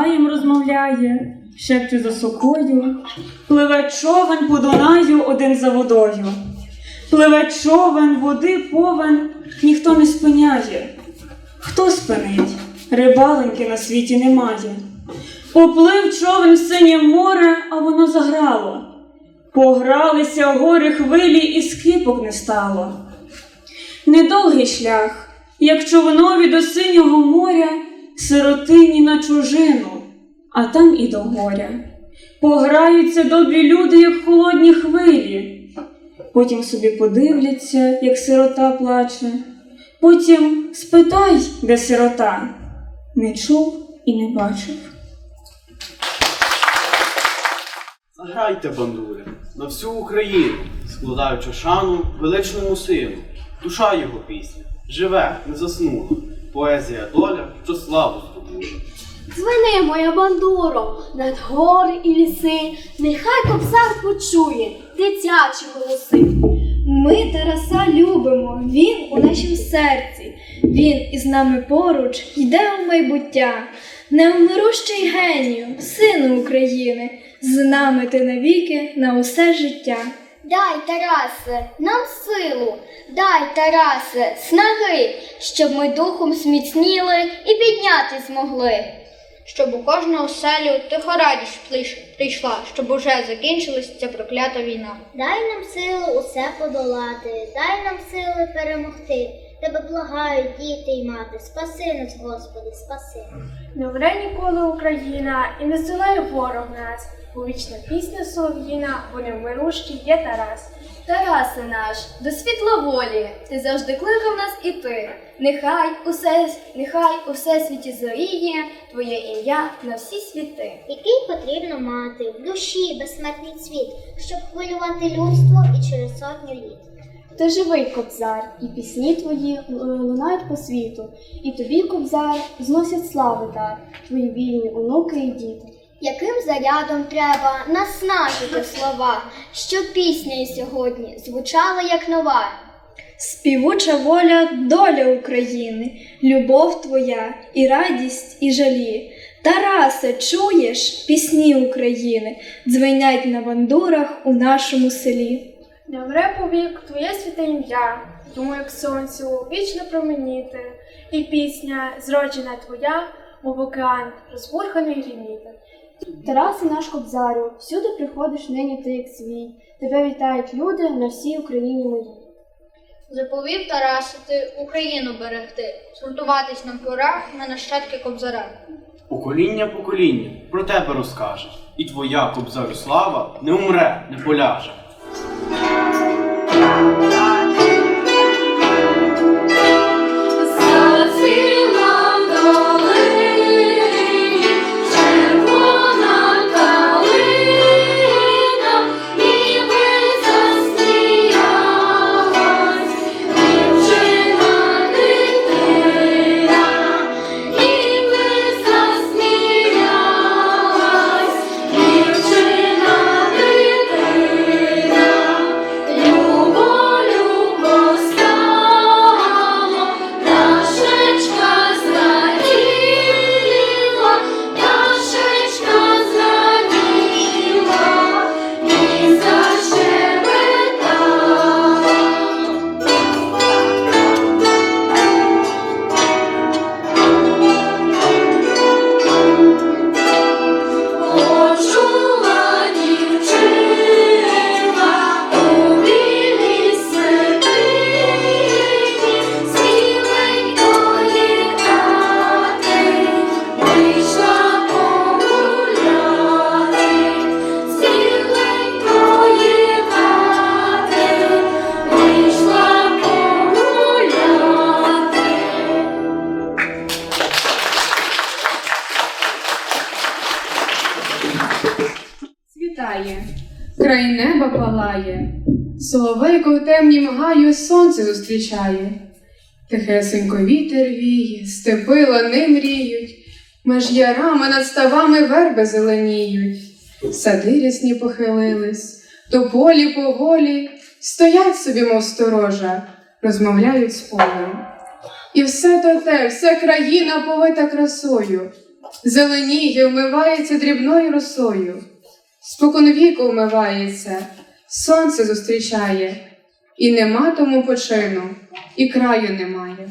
гаєм розмовляє, шепче за сокою, пливе човен по Дунаю один за водою. Пливе човен, води повен, ніхто не спиняє. Хто спинить? Рибаленьки на світі немає. Поплив човен в синє море, а воно заграло. Погралися гори хвилі, і скипок не стало. Недовгий шлях, як човнові до синього моря, сиротині на чужину, а там і до горя. Пограються добрі люди, як холодні хвилі. Потім собі подивляться, як сирота плаче. Потім спитай, де сирота. Не чув і не бачив. Заграйте, бандури, на всю Україну, складаючи шану величному сину. Душа його пісня живе, не заснула. Поезія доля, що славу здобула. Звени, моя бандуро, над гори і ліси, нехай кобзар почує дитячі голоси. Ми Тараса любимо, він у нашім серці, він із нами поруч йде у майбуття, невмирущий генію, сину України, з нами ти навіки на усе життя. Дай, Тарасе, нам силу, дай, Тарасе, снаги, щоб ми духом зміцніли і підняти змогли. Щоб у кожну оселю тиха радість плиш- прийшла, щоб уже закінчилась ця проклята війна. Дай нам сили усе подолати, дай нам сили перемогти. Тебе благають діти й мати. Спаси нас, Господи, спаси. Не вре ніколи Україна і не здолає ворог нас. Повічна пісня солов'їна, бо невмирущий є Тарас. Тарасе наш, до світла волі, ти завжди кликав нас іти. Нехай усе, нехай у всесвіті зоріє твоє ім'я на всі світи. Який потрібно мати в душі безсмертний цвіт, щоб хвилювати людство і через сотню літ. Ти живий кобзар, і пісні твої е, лунають по світу, і тобі, кобзар, зносять слави дар, твої вільні онуки і діти. Яким зарядом треба наснажити слова, щоб пісня і сьогодні звучала як нова. Співуча воля доля України, любов твоя і радість, і жалі. Тарасе, чуєш пісні України, дзвенять на бандурах у нашому селі. Не повік твоє святе ім'я, тому як сонцю вічно променіти, і пісня, зроджена твоя, мов океан, розбурханий гріміти. Тарасе наш кобзарю, всюди приходиш нині ти як свій. Тебе вітають люди на всій Україні моїй. Заповів Тарасити Україну берегти, згуртуватись нам пора на нащадки кобзара. Покоління покоління про тебе розкаже, і твоя кобзарю слава не умре, не поляже. Вітає, край неба палає, соловейко в темнім гаю сонце зустрічає. Тихесенько вітер віє, степи лани мріють, меж ярами над ставами верби зеленіють, сади рясні похилились, то полі поволі стоять собі, мов сторожа, розмовляють з полем. І все то те, вся країна повита красою, зеленіє, вмивається дрібною росою, спокон віку вмивається, сонце зустрічає, і нема тому почину, і краю немає.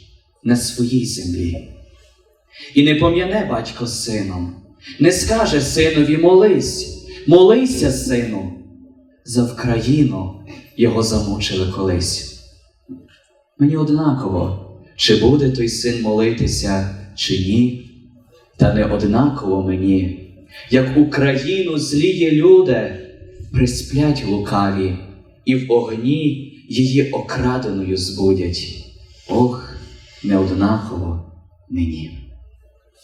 на своїй землі. І не пом'яне батько з сином, не скаже синові молись, молися, сину, за Вкраїну його замучили колись. Мені однаково, чи буде той син молитися, чи ні, та не однаково мені, як Україну зліє люди, присплять лукаві, і в огні її окраденою збудять. Ох, не однаково мені.